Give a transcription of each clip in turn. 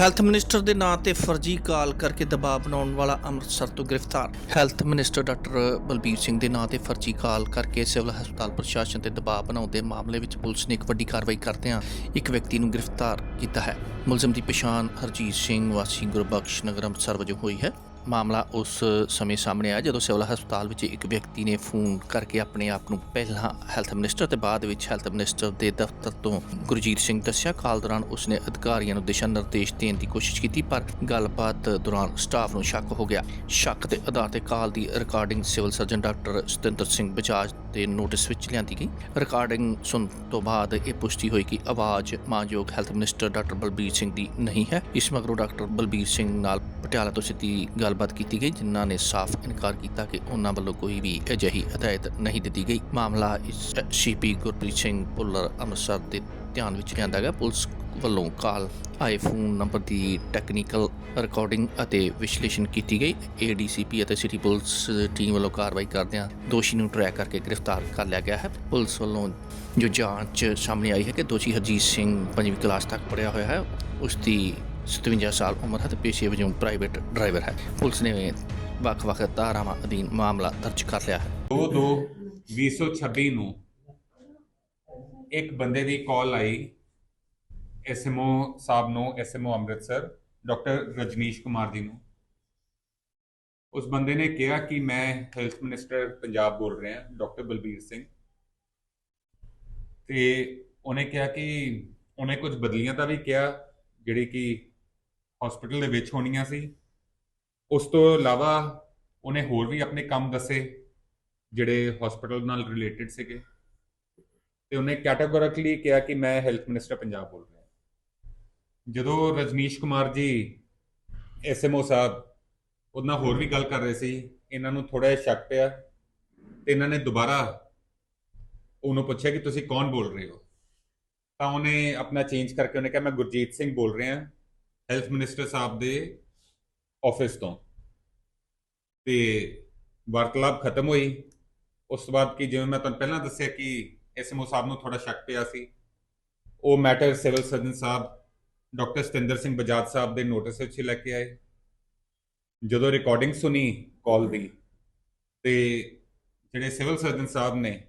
Health minister ਦੇ ਨਾਂ ਤੇ ਫਰਜ਼ੀ ਕਾਲ ਕਰਕੇ ਦਬਾਅ ਬਣਾਉਣ ਵਾਲਾ ਅੰਮ੍ਰਿਤਸਰ ਤੋਂ ਗ੍ਰਿਫਤਾਰ। Health minister doctor Balbir Singh ਦੇ ਨਾਂ ਤੇ ਫਰਜ਼ੀ ਕਾਲ ਕਰਕੇ ਸਿਵਲ ਹਸਪਤਾਲ ਪ੍ਰਸ਼ਾਸਨ ਤੇ ਦਬਾਅ ਬਣਾਉਣ ਦੇ ਮਾਮਲੇ ਵਿੱਚ ਪੁਲਿਸ ਨੇ ਇੱਕ ਵੱਡੀ ਕਾਰਵਾਈ ਕਰਦਿਆਂ ਇੱਕ ਵਿਅਕਤੀ ਨੂੰ ਗ੍ਰਿਫਤਾਰ ਕੀਤਾ ਹੈ। ਮੁਲਜ਼ਮ ਦੀ ਪਛਾਣ ਹਰਜੀਤ ਸਿੰਘ ਵਾਸੀ ਗੁਰਬਖਸ਼ ਨਗਰ ਅੰਮ੍ਰਿਤਸਰ ਵਜੋਂ ਹੋਈ ਹੈ। ਮਾਮਲਾ ਉਸ ਸਮੇਂ ਸਾਹਮਣੇ ਆਇਆ ਜਦੋਂ ਸਿਵਲ ਹਸਪਤਾਲ ਵਿੱਚ ਇੱਕ ਵਿਅਕਤੀ ਨੇ ਫੋਨ ਕਰਕੇ ਆਪਣੇ ਆਪ ਨੂੰ ਪਹਿਲਾਂ ਹੈਲਥ ਮਿਨਿਸਟਰ ਤੇ ਬਾਅਦ ਵਿੱਚ ਹੈਲਥ ਮਿਨਿਸਟਰ ਦੇ ਦਫ਼ਤਰ ਤੋਂ ਗੁਰਜੀਤ ਸਿੰਘ ਦੱਸਿਆ। ਕਾਲ ਦੌਰਾਨ ਉਸਨੇ ਅਧਿਕਾਰੀਆਂ ਨੂੰ ਦਿਸ਼ਾ ਨਿਰਦੇਸ਼ ਦੇਣ ਦੀ ਕੋਸ਼ਿਸ਼ ਕੀਤੀ, ਪਰ ਗੱਲਬਾਤ ਦੌਰਾਨ ਸਟਾਫ ਨੂੰ ਸ਼ੱਕ ਹੋ ਗਿਆ। ਸ਼ੱਕ ਦੇ ਆਧਾਰ ਤੇ ਕਾਲ ਦੀ recording civil surgeon doctor Satinder Singh Bajaj ਦੇ ਨੋਟਿਸ ਵਿੱਚ ਲਿਆਂਦੀ ਗਈ। ਰਿਕਾਰਡਿੰਗ ਸੁਣ ਤੋਂ ਬਾਅਦ ਇਹ ਪੁਸ਼ਟੀ ਹੋਈ ਕਿ ਆਵਾਜ਼ ਮਾਨਯੋਗ health minister doctor Balbir Singh ਦੀ ਨਹੀਂ ਹੈ। ਇਸ ਮਗਰੋਂ ਡਾਕਟਰ ਬਲਬੀਰ ਸਿੰਘ ਨਾਲ ਪਟਿਆਲਾ ਤੋਂ ਸਿੱਧੀ ਗੱਲ ਗੱਲਬਾਤ ਕੀਤੀ ਗਈ, ਜਿਨ੍ਹਾਂ ਨੇ ਸਾਫ਼ ਇਨਕਾਰ ਕੀਤਾ ਕਿ ਉਹਨਾਂ ਵੱਲੋਂ ਕੋਈ ਵੀ ਅਜਿਹੀ ਹਦਾਇਤ ਨਹੀਂ ਦਿੱਤੀ ਗਈ। ਮਾਮਲਾ ਇਸ ਸੀਪੀ ਗੁਰਪ੍ਰੀਤ ਸਿੰਘ ਭੁੱਲਰ, ਅੰਮ੍ਰਿਤਸਰ ਦੇ ਧਿਆਨ ਵਿੱਚ ਲਿਆਂਦਾ ਗਿਆ। ਪੁਲਿਸ ਵੱਲੋਂ ਕਾਲ ਆਏ ਫੋਨ ਨੰਬਰ ਦੀ ਟੈਕਨੀਕਲ ਰਿਕਾਰਡਿੰਗ ਅਤੇ ਵਿਸ਼ਲੇਸ਼ਣ ਕੀਤੀ ਗਈ। ਏਡੀਸੀਪੀ ਅਤੇ ਸਿਟੀ ਪੁਲਿਸ ਟੀਮ ਵੱਲੋਂ ਕਾਰਵਾਈ ਕਰਦਿਆਂ ਦੋਸ਼ੀ ਨੂੰ ਟਰੈਕ ਕਰਕੇ ਗ੍ਰਿਫਤਾਰ ਕਰ ਲਿਆ ਗਿਆ ਹੈ। ਪੁਲਿਸ ਵੱਲੋਂ ਜੋ ਜਾਂਚ ਸਾਹਮਣੇ ਆਈ ਹੈ ਕਿ ਦੋਸ਼ੀ ਹਰਜੀਤ ਸਿੰਘ ਪੰਜਵੀਂ ਕਲਾਸ ਤੱਕ ਪੜ੍ਹਿਆ ਹੋਇਆ ਹੈ, ਉਸ ਦੀ 57 ਸਾਲ ਉਮਰ ਹੈ ਤੇ ਪੇਸ਼ੇ ਵਜੋਂ ਪ੍ਰਾਈਵੇਟ ਡਰਾਈਵਰ ਹੈ। ਪੁਲਿਸ ਨੇ ਵੱਖ-ਵੱਖ ਧਾਰਾਵਾਂ ਅਧੀਨ ਮਾਮਲਾ ਦਰਜ ਕਰ ਲਿਆ ਹੈ। 2 2 2026 ਨੂੰ ਇੱਕ ਬੰਦੇ ਦੀ ਕਾਲ ਆਈ। ਐਸਐਮਓ ਸਾਹਿਬ ਨੂੰ ਐਸਐਮਓ ਅੰਮ੍ਰਿਤਸਰ, ਡਾਕਟਰ ਰਜਨੀਸ਼ ਕੁਮਾਰ ਜੀ ਨੂੰ। ਉਸ ਬੰਦੇ ਨੇ ਕਿਹਾ ਕਿ ਮੈਂ ਹੈਲਥ ਮਿਨਿਸਟਰ ਪੰਜਾਬ ਬੋਲ ਰਿਹਾ, ਡਾਕਟਰ ਬਲਬੀਰ ਸਿੰਘ। ਤੇ ਉਹਨੇ ਕਿਹਾ ਕਿ ਉਹਨੇ ਕੁਝ ਬਦਲੀਆਂ ਦਾ ਵੀ ਕਿਹਾ, ਜਿਹੜੀ ਕਿ ਹਸਪੀਟਲ ਦੇ ਵਿੱਚ ਹੋਣੀਆਂ ਸੀ। ਉਸ ਤੋਂ ਇਲਾਵਾ ਉਹਨੇ ਹੋਰ ਵੀ ਆਪਣੇ ਕੰਮ ਦੱਸੇ, ਜਿਹੜੇ ਹਸਪੀਟਲ ਨਾਲ ਰਿਲੇਟਡ ਸੀਗੇ। ਤੇ ਉਹਨੇ ਕੈਟਾਗੋਰਿਕਲੀ ਕਿਹਾ ਕਿ ਮੈਂ ਹੈਲਥ ਮਿਨਿਸਟਰ ਪੰਜਾਬ ਬੋਲ ਰਿਹਾ। ਜਦੋਂ ਰਜਨੀਸ਼ ਕੁਮਾਰ ਜੀ ਐਸਐਮਓ ਸਾਹਿਬ, ਉਹਨਾਂ ਹੋਰ ਵੀ ਗੱਲ ਕਰ ਰਹੇ ਸੀ, ਇਹਨਾਂ ਨੂੰ ਥੋੜਾ ਜਿਹਾ ਸ਼ੱਕ ਪਿਆ ਤੇ ਇਹਨਾਂ ਨੇ ਦੁਬਾਰਾ ਉਹਨੂੰ ਪੁੱਛਿਆ ਕਿ ਤੁਸੀਂ ਕੌਣ ਬੋਲ ਰਹੇ ਹੋ? ਤਾਂ ਉਹਨੇ ਆਪਣਾ ਚੇਂਜ ਕਰਕੇ ਉਹਨੇ ਕਿਹਾ, ਮੈਂ ਗੁਰਜੀਤ ਸਿੰਘ ਬੋਲ ਰਿਹਾ। ਹੈਲਥ ਮਿਨਿਸਟਰ ਸਾਹਿਬ ਦੇ ਆਫਿਸ ਤੋਂ। ਤੇ ਵਾਰਤਾਲਾਪ ਖਤਮ ਹੋਈ। ਉਸ ਤੋਂ ਬਾਅਦ ਕਿ ਜਿਵੇਂ ਮੈਂ ਤੁਹਾਨੂੰ ਪਹਿਲਾਂ ਦੱਸਿਆ ਕਿ ਐਸਐਮਓ ਸਾਹਿਬ ਨੂੰ ਥੋੜਾ ਸ਼ੱਕ ਪਿਆ ਸੀ। ਉਹ ਮੈਟਰ ਸਿਵਲ ਸਰਜਨ ਸਾਹਿਬ ਡਾਕਟਰ ਸਤਿੰਦਰ ਸਿੰਘ ਬਜਾਜ ਸਾਹਿਬ ਦੇ ਨੋਟਿਸ ਵਿੱਚ ਲੈ ਕੇ ਆਏ। ਜਦੋਂ ਰਿਕਾਰਡਿੰਗ ਸੁਣੀ ਕਾਲ ਦੀ, ਤੇ ਜਿਹੜੇ ਸਿਵਲ ਸਰਜਨ ਸਾਹਿਬ ਨੇ,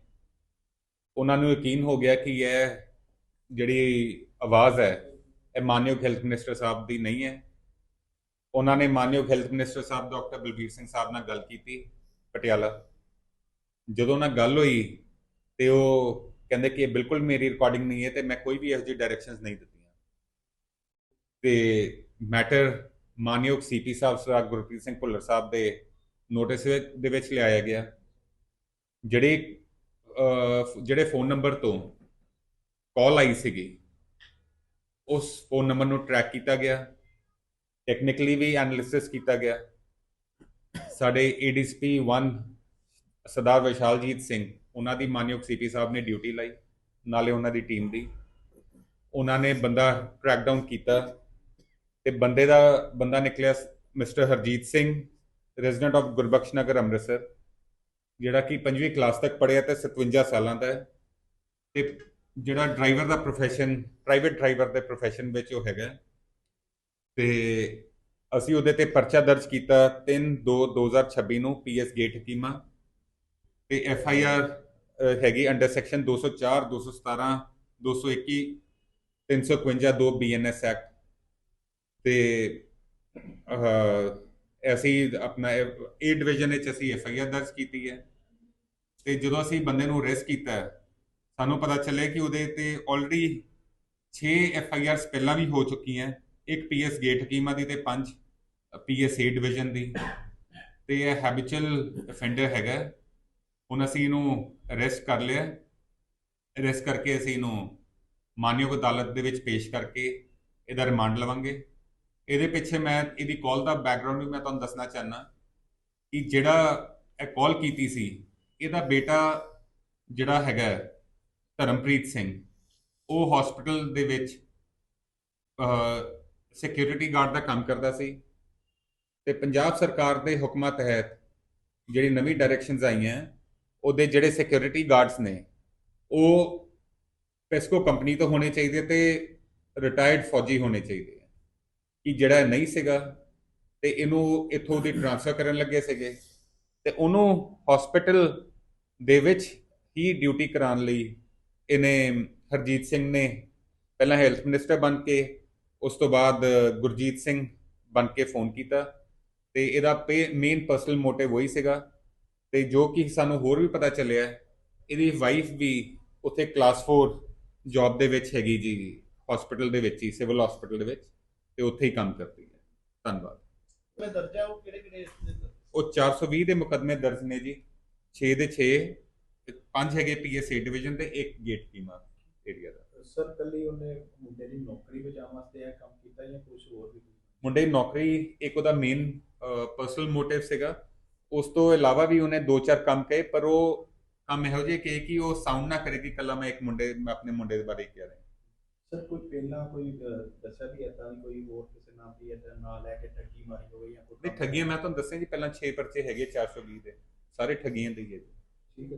ਉਹਨਾਂ ਨੂੰ ਯਕੀਨ ਹੋ ਗਿਆ ਕਿ ਇਹ ਜਿਹੜੀ ਆਵਾਜ਼ ਹੈ ਇਹ ਮਾਨਯੋਗ ਹੈਲਥ ਮਿਨਿਸਟਰ ਸਾਹਿਬ ਦੀ ਨਹੀਂ ਹੈ। ਉਹਨਾਂ ਨੇ ਮਾਨਯੋਗ ਹੈਲਥ ਮਿਨਿਸਟਰ ਸਾਹਿਬ ਡਾਕਟਰ ਬਲਬੀਰ ਸਿੰਘ ਸਾਹਿਬ ਨਾਲ ਗੱਲ ਕੀਤੀ, ਪਟਿਆਲਾ। ਜਦੋਂ ਨਾਲ ਗੱਲ ਹੋਈ ਤੇ ਉਹ ਕਹਿੰਦੇ ਕਿ ਇਹ ਬਿਲਕੁਲ ਮੇਰੀ ਰਿਕਾਰਡਿੰਗ ਨਹੀਂ ਹੈ ਤੇ ਮੈਂ ਕੋਈ ਵੀ ਇਹੋ ਜਿਹੀ ਡਾਇਰੈਕਸ਼ਨਸ ਨਹੀਂ ਦਿੱਤੀਆਂ। ਤੇ ਮੈਟਰ ਮਾਨਯੋਗ ਸੀਪੀ ਸਾਹਿਬ ਸਰਦਾਰ ਗੁਰਪ੍ਰੀਤ ਸਿੰਘ ਭੁੱਲਰ ਸਾਹਿਬ ਦੇ ਨੋਟਿਸ ਦੇ ਵਿੱਚ ਲਿਆਇਆ ਗਿਆ। ਜਿਹੜੇ ਜਿਹੜੇ ਫੋਨ ਨੰਬਰ ਤੋਂ ਕਾਲ ਆਈ ਸੀਗੀ ਉਸ ਫੋਨ ਨੰਬਰ ਨੂੰ ਟਰੈਕ ਕੀਤਾ ਗਿਆ। ਟੈਕਨੀਕਲੀ ਵੀ ਐਨਾਲਿਸਿਸ ਕੀਤਾ ਗਿਆ। ਸਾਡੇ ਏਡੀਸੀਪੀ 1 ਸਰਦਾਰ ਵਿਸ਼ਾਲਜੀਤ ਸਿੰਘ, ਉਹਨਾਂ ਦੀ ਮਾਨਯੋਗ ਸੀਪੀ ਸਾਹਿਬ ਨੇ ਡਿਊਟੀ ਲਈ, ਨਾਲੇ ਉਹਨਾਂ ਦੀ ਟੀਮ ਦੀ। ਉਹਨਾਂ ਨੇ ਬੰਦਾ ਟਰੈਕ ਡਾਊਨ ਕੀਤਾ ਤੇ ਬੰਦੇ ਦਾ ਬੰਦਾ ਨਿਕਲਿਆ mister Harjeet Singh resident of Gurbakhsh Nagar Amritsar, ਜਿਹੜਾ ਕਿ 5ਵੀਂ ਕਲਾਸ ਤੱਕ ਪੜ੍ਹਿਆ ਤੇ 57 ਸਾਲਾਂ ਦਾ ਹੈ। ਤੇ ਜਿਹੜਾ ਡਰਾਈਵਰ ਦਾ profession ਪ੍ਰਾਈਵੇਟ ਡਰਾਈਵਰ ਦੇ profession ਵਿੱਚ ਉਹ ਹੈਗਾ। ਤੇ ਅਸੀਂ ਉਹਦੇ ਤੇ ਪਰਚਾ ਦਰਜ ਕੀਤਾ 3 2 2026 ਨੂੰ ਪੀਐਸ ਗੇਟ ਹਕੀਮਾ ਤੇ ਐਫ ਆਈ ਆਰ ਹੈਗੀ ਅੰਡਰ ਸੈਕਸ਼ਨ 204 217 221 352 2 ਬੀਐਨਐਸ ਐਕਟ ਤੇ ਅਸੀਂ ਆਪਣਾ ਏ ਡਿਵੀਜ਼ਨ ਵਿੱਚ ਅਸੀਂ ਐਫ ਆਈ ਆਰ ਦਰਜ ਕੀਤੀ ਹੈ। ਤੇ ਜਦੋਂ ਅਸੀਂ ਬੰਦੇ ਨੂੰ ਅਰੈਸਟ ਕੀਤਾ ਸਾਨੂੰ ਪਤਾ ਚੱਲਿਆ ਕਿ ਉਹਦੇ ਤੇ ਆਲਰੇਡੀ 6 ਐਫ ਆਈ ਆਰਸ ਪਹਿਲਾਂ ਵੀ ਹੋ ਚੁੱਕੀਆਂ। ਇੱਕ ਪੀਐਸ ਗੇਟ ਹਕੀਮਾ ਦੀ ਤੇ 5 ਪੀਐਸ ਏ ਡਿਵੀਜ਼ਨ ਦੀ। ਤੇ ਇਹ ਹੈਬਿਚੁਅਲ ਅਫੈਂਡਰ ਹੈਗਾ। ਹੁਣ ਅਸੀਂ ਇਹਨੂੰ ਅਰੈਸਟ ਕਰ ਲਿਆ। ਅਰੈਸਟ ਕਰਕੇ ਅਸੀਂ ਇਹਨੂੰ ਮਾਨਯੋਗ ਅਦਾਲਤ ਦੇ ਵਿੱਚ ਪੇਸ਼ ਕਰਕੇ ਇਹਦਾ ਰਿਮਾਂਡ ਲਵਾਂਗੇ। ਇਹਦੇ ਪਿੱਛੇ ਮੈਂ ਇਹਦੀ ਕਾਲ ਦਾ ਬੈਕਗ੍ਰਾਉਂਡ ਵੀ ਮੈਂ ਤੁਹਾਨੂੰ ਦੱਸਣਾ ਚਾਹਨਾ ਕਿ ਜਿਹੜਾ ਇਹ ਕਾਲ ਕੀਤੀ ਸੀ, ਇਹਦਾ ਬੇਟਾ ਜਿਹੜਾ ਹੈਗਾ ਧਰਮਪ੍ਰੀਤ ਸਿੰਘ। ਉਹ ਹਸਪੀਟਲ ਦੇ ਵਿੱਚ ਸਿਕਿਉਰਿਟੀ ਗਾਰਡ ਦਾ ਕੰਮ ਕਰਦਾ ਸੀ ਤੇ ਪੰਜਾਬ ਸਰਕਾਰ ਦੇ ਹੁਕਮਾਂ ਤਹਿਤ ਜਿਹੜੀ ਨਵੀਂ ਡਾਇਰੈਕਸ਼ਨਸ ਆਈਆਂ, ਉਹਦੇ ਜਿਹੜੇ ਸਿਕਿਉਰਿਟੀ ਗਾਰਡਸ ਨੇ, ਉਹ ਪੈਸਕੋ ਕੰਪਨੀ ਤੋਂ ਹੋਣੇ ਚਾਹੀਦੇ ਤੇ ਰਿਟਾਇਰਡ ਫੌਜੀ ਹੋਣੇ ਚਾਹੀਦੇ ਕਿ ਜਿਹੜਾ ਨਹੀਂ ਸੀਗਾ ਤੇ ਇਹਨੂੰ ਇੱਥੋਂ ਦੀ ਟ੍ਰਾਂਸਫਰ ਕਰਨ ਲੱਗੇ ਸੀਗੇ ਤੇ ਉਹਨੂੰ ਹਸਪੀਟਲ ਦੇ ਵਿੱਚ ਹੀ ਡਿਊਟੀ ਕਰਾਉਣ ਲਈ ਇਹਨੇ ਹਰਜੀਤ ਸਿੰਘ ਨੇ ਪਹਿਲਾਂ ਹੈਲਥ ਮਿਨਿਸਟਰ ਬਣ ਕੇ ਉਸ ਤੋਂ ਬਾਅਦ ਗੁਰਜੀਤ ਸਿੰਘ ਬਣ ਕੇ ਫੋਨ ਕੀਤਾ ਤੇ ਇਹਦਾ ਮੇਨ ਪਰਸਨਲ ਮੋਟਿਵ ਉਹੀ ਸੀਗਾ ਤੇ ਜੋ ਕਿ ਸਾਨੂੰ ਹੋਰ ਵੀ ਪਤਾ ਚੱਲਿਆ ਇਹਦੀ ਵਾਈਫ ਵੀ ਉੱਥੇ ਕਲਾਸ 4 ਜੌਬ ਦੇ ਵਿੱਚ ਹੈਗੀ ਜੀ ਹਸਪੀਟਲ ਦੇ ਵਿੱਚ ਹੀ ਸਿਵਲ ਹਸਪੀਟਲ ਦੇ ਵਿੱਚ ਤੇ ਉੱਥੇ ਹੀ ਕੰਮ ਕਰਦੀ ਹੈ। ਧੰਨਵਾਦ। ਮੈਂ ਦਰਜਾ ਉਹ ਕਿਹੜੇ ਕਿਹੜੇ ਉਹ 420 ਦੇ ਮੁਕਦਮੇ ਦਰਜ ਨੇ ਜੀ 6 ਦੇ 6 ਪੰਜ ਹੈਗੇ ਪੀਐਸਏ ਡਿਵੀਜ਼ਨ ਤੇ ਇੱਕ ਗੇਟ ਕੀਮਾ ਏਰੀਆ ਦਾ। ਸਰ ਕੱਲੀ ਉਹਨੇ ਮੁੰਡੇ ਦੀ ਨੌਕਰੀ ਬਚਾਉਣ ਵਾਸਤੇ ਇਹ ਕੰਮ ਕੀਤਾ ਜਾਂ ਕੁਝ ਹੋਰ ਵੀ? ਮੁੰਡੇ ਦੀ ਨੌਕਰੀ ਇੱਕ ਉਹਦਾ ਮੇਨ ਪਰਸਨਲ ਮੋਟਿਵ ਸੀਗਾ। ਉਸ ਤੋਂ ਇਲਾਵਾ ਵੀ ਉਹਨੇ ਦੋ ਚਾਰ ਕੰਮ ਕਹੇ ਪਰ ਉਹ ਕੰਮ ਇਹੋ ਜਿਹੇ ਕਹੇ ਕਿ ਉਹ ਸਾਊਂਡ ਨਾ ਕਰੇ ਕਿ ਕੱਲਾ ਮੈਂ ਇੱਕ ਮੁੰਡੇ ਮੈਂ ਆਪਣੇ ਮੁੰਡੇ ਦੇ ਬਾਰੇ ਕਹਿ ਰਿਹਾ। ਸਰ ਕੋਈ ਪਹਿਲਾਂ ਕੋਈ ਦੱਸਿਆ ਵੀ ਏਦਾਂ ਦੀ ਕੋਈ ਹੋਰ ਕਿਸੇ ਨਾਲ ਵੀ ਏਦਾਂ ਨਾਲ ਲੈ ਕੇ ਠੱਗੀ ਮਾਰੀ ਹੋਵੇ ਜਾਂ ਕੋਈ ਨਹੀਂ ਠੱਗੀਆਂ ਮੈਂ ਤੁਹਾਨੂੰ ਦੱਸਿਆ ਜੀ ਪਹਿਲਾਂ 6 ਪਰਚੇ ਹੈਗੇ 420 ਦੇ। ਸਾਰੇ ਠੱਗੀਆਂ ਦੇ ਹੀ ਹੈ ਠੀਕ ਹੈ